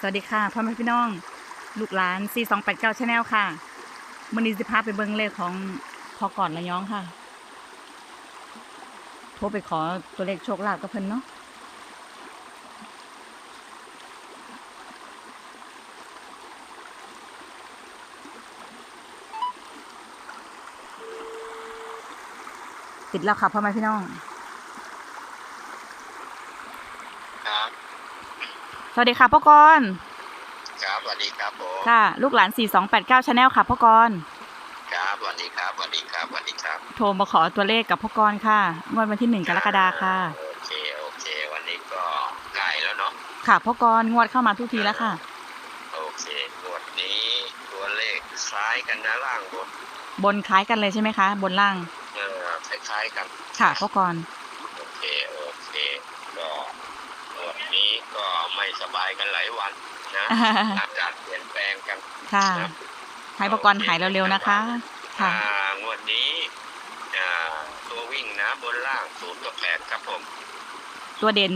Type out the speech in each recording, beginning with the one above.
สวัสดีค่ะพ่อแม่พี่น้อง ลูกหลาน 4289 Channel ค่ะมันนี้สิพาไปเบิ่งเลขของพอก่อนระยองค่ะ โทรไปขอตัวเลขโชคลาภกับเพิ่นเนาะติดแล้วค่ะพ่อแม่พี่น้อง ครับ ส วัสดีค่ะพ่อกรณ์ครับสวัสดีครับผมค่ะ ลูกหลาน 4289 Channel ค่ะพ่อกรณ์ครับสวัสดีครับสวัสดีครับสวัสดีครับโทรมาขอตัวเลขกับพ่อกรณ์ค่ะงวดวันที่หนึ่งกรกฎาค่ะ โอเคโอเค วันนี้ก็ใกล้แล้วเนาะค่ะพ่อกรณ์งวดเข้ามาทุกทีแล้วค่ะ โอเคงวดนี้ตัวเลขคล้ายกันนะล่างบนบนคล้ายกันเลยใช่ไหมคะ บนล่างเออคล้ายๆกันค่ะพ่อกรณ์โอเคโอเคก็ง วดนี้ก็ไม่สบายกันหลายวันนะอากาศเปลี่ยนแปลงกันค่ะนะให้พ่อกรณ์หายเร็วๆนะคะ ค่ะอ่างวดนี้อ่าตัววิ่งนะบนล่างศูนย์กับแปดครับผม ตัวเด่น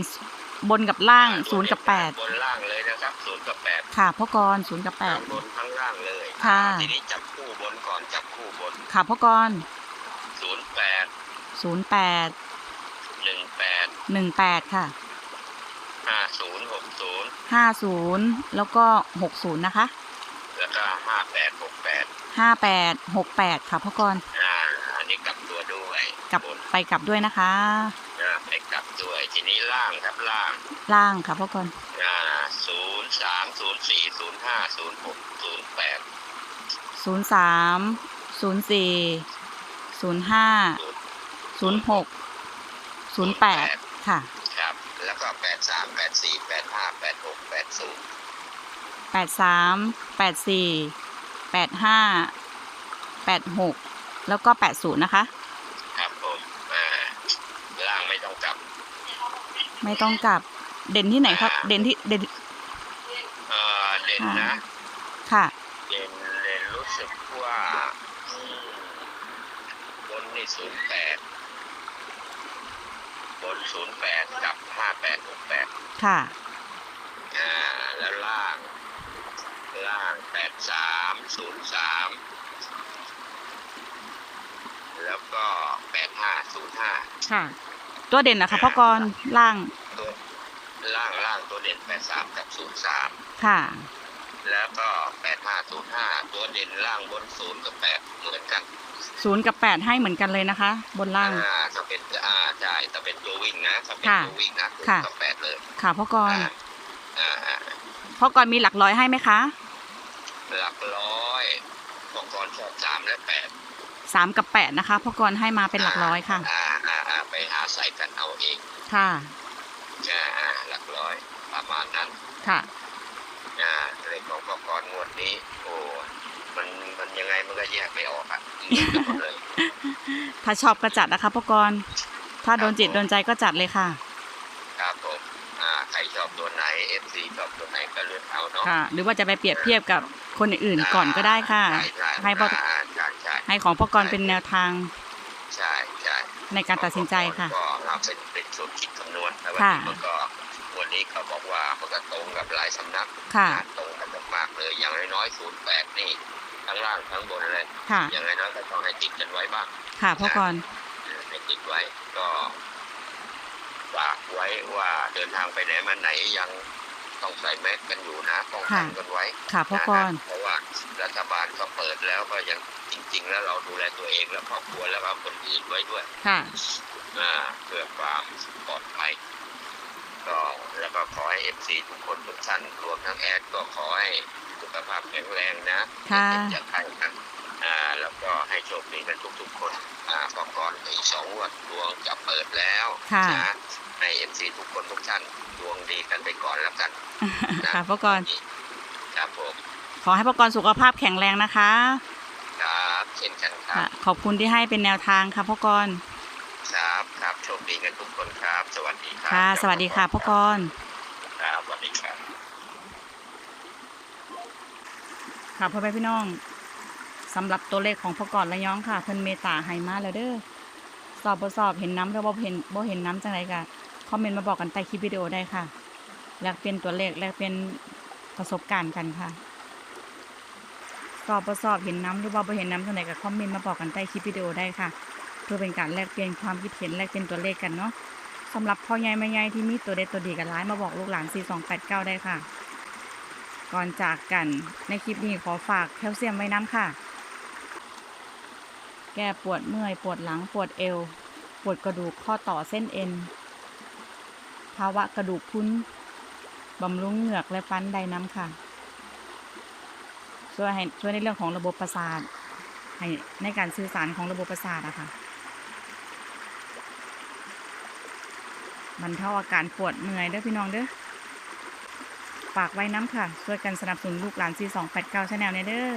บนกับล่างศูนย์กับแปดบนล่างเลยนะครับศูนย์กับแปดค่ะพ่อกรณ์ศูนย์กับแปดทั้งบนทั้งล่างเลยค่ะทีนี้จับคู่บนก่อนจับคู่บน ค่ะพ่อกรณ์ศูนย์แปดศูนย์แปดหนึ่งแปดหนึ่งแปดค่ะ ห้าศูนย์หกศูนย์ห้าศูนย์แล้วก็หกศูนย์นะคะ แล้วก็ห้าแปดหกแปดห้าแปดหกแปดค่ะพ่อกรณ์อ่าอันนี้กลับตัวด้วยกลับบนไปกลับด้วยนะคะ อ่าไปกลับด้วยทีนี้ล่างครับล่างล่างค่ะพ่อกรณ์อ่าศูนย์สามศูนย์สี่ศูนย์ห้าศูนย์หกศูนย์แปดศูนย์สามศูนย์สี่ศูนย์ห้าศูนย์หกศูนย์แปดค่ะครับแล้ว ก็แปดสามแปดสี่แปดห้าแปดหกแปดศูนย์แปดสามแปดสี่แปดห้าแปดหกแล้วก็แปดศูนย์นะคะ ครับผมอ่าล่างไม่ต้องกลับ ไม่ต้องกลับเด่นที่ไหนครับเด่นที่เด่นเอ่อเด่นนะ ค่ะ เด่นเด่นรู้สึกว่าอืมบนนี่ศูนย์แปด บนศูนย์แปดกับห้าแปดหกแปดค่ะ อ่าแล้วล่าง ล่างแปดสามศูนย์สามแล้วก็แปดห้าศูนย์ห้าค่ะ ตัวเด่นนะคะพ่อกรณ์ล่าง ตัวล่างล่างตัวเด่นแปดสามกับศูนย์สามค่ะ แล้วก็แปดห้าศูนย์ห้าตัวเด่นล่างบนศูนย์กับแปดเหมือนกันศูนย์กับแปดให้เหมือนกันเลยนะคะ บนล่าง อ่าถ้าเป็น อ่าใช่ถ้าเป็นตัววิ่งนะถ้าเป็นค่ะตัววิ่งนะศูนค่ะย์กับแปดเลย ค่ะพ่อกรณ์อ่าอ่าอ่าพ่อกรณ์มีหลักร้อยให้ไหมคะ หลักร้อยปกรณ์ชอบสามและแปดสามกับแปดนะคะพ่อกรณ์ให้มาเป็นหลักร้อยค่ะ อ่าอ่าอ่าไปหาใส่กันเอาเอง ค่ะอ่าอ่าหลักร้อยประมาณนั้น ค่ะอ่าเลขของปกรณ์งวดนี้ โอ้มันมันยังไงมันก็แยกไม่ออกอะเหมือนกันหมดเลยถ้าชอบก็จัดนะคะพ่อกรณ์ ถ้าโดนจิตโดนใจก็จัดเลยค่ะ ครับผมอ่าใครชอบตัวไหนเอฟซีชอบตัวไหนก็เลือกเอาเนาะค่ะ หรือว่าจะไปเปรียบเทียบกับคนอื่นๆก่อนก็ได้ค่ะใช่ใช่ให้พ่ออ่าใช่ใช่ให้ของพ่อกรณ์เป็นแนวทางใช่ใช่ในการตัดสินใจค่ะ ก็เราเป็นเป็นสูตรคิดคำนวณแต่วันค่ะนี้มันก็วันนี้เขาบอกว่ามันก็ตรงกับหลายสำนักค่ะตรงกันมากๆเลยอย่างน้อยๆศูนย์แปดนี่ทั้งล่างทั้งบนเลยค่ะอย่างน้อยๆก็ต้องให้ติดกันไว้บ้างค่ะพ่อกรณ์เออ ให้ติดไว้ก็ฝากไว้ว่าเดินทางไปไหนมาไหนยังต้องใส่แมสกันอยู่นะต้องกันกันไว้ค่ะพ่อกรณ์เพราะว่ารัฐบาลก็เปิดแล้วก็ยังจริง ๆ แล้วเราดูแลตัวเองและครอบครัวแล้วก็คนอื่นไว้ด้วยค่ะอ่าเพื่อความปลอดภัยก็แล้วก็ขอให้เอฟซีทุกคนทุกท่านรวมทั้งแอดก็ขอให้สุขภาพแข็งแรงนะค่ะอย่าเจ็บอย่าไข้กัน อ่าแล้วก็ให้โชคดีกันทุกๆคนอ่าก็ก่อนอีกสองงวันดวงจะเปิดแล้วค่ะนะให้เอฟซีทุกคนทุกท่านดวงดีกันไปก่อนแล้วกันนะค่ะพ่อกรณ์ครับผมขอให้พ่อกรณ์สุขภาพแข็งแรงนะคะ ครับเช่นกันครัค่ะ บขอบคุณที่ให้เป็นแนวทางค่ะพ่อกรณ์ครับครับโชคดีกันทุกคนครับ สวัสดีครัค่ะ สวัสดีค่ะพ่อกรณ์ครับสวัสดีครับ ค่ะพ่อแม่พี่น้อง สำหรับตัวเลขของพ่อกรณ์ระยองค่ะ เพิ่นเมตาให้มาแล้วเด้อสอบบ่สอบเห็นน้ำหรือบ่เห็นบ่เห็นน้ำจังไรกะคอมเมนต์มาบอกกันใต้คลิปวิดีโอได้ค่ะแลกเปลี่ยนตัวเลขแลกเปลี่ยนประสบการณ์กันค่ะ สอบประสอบเห็นน้ำหรือว่าบ่เห็นน้ำตัวไหนก็คอมเมนต์มาบอกกันใต้คลิปวิดีโอได้ค่ะ เพื่อเป็นการแลกเปลี่ยนความคิดเห็นแลกเป็นตัวเลขกันเนาะสำหรับพ่อใหญ่แม่ใหญ่ที่มีตัวเด็ดตัวดีกันร้ายมาบอกลูกหลาน4289ได้ค่ะก่อนจากกันในคลิปนี้ขอฝากแคลเซียมไว้น้ำค่ะ แก้ปวดเมื่อย ปวดหลังปวดเอว ปวดกระดูกข้อต่อเส้นเอ็น ภาวะกระดูกพุ้นบำรุงเหงือกและฟันไดน้ำค่ะ ช่วยให้ช่วยในเรื่องของระบบประสาทให้ในการสื่อสารของระบบประสาทอะค่ะบรรเทาอาการปวดเมื่อยเด้อพี่น้องเด้อฝากไว้น้ำค่ะ ช่วยกันสนับสนุนลูกหลาน4289 ชาแนลเนี่ยเด้อ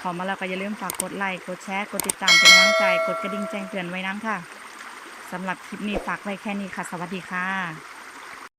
ขอมาแล้วก็อย่าลืมฝากกดไลค์ กดแชร์ กดติดตามเป็นกำลังใจ กดกระดิ่งแจ้งเตือนไว้น้ำค่ะสำหรับคลิปนี้ฝากไว้แค่นี้ค่ะ สวัสดีค่ะ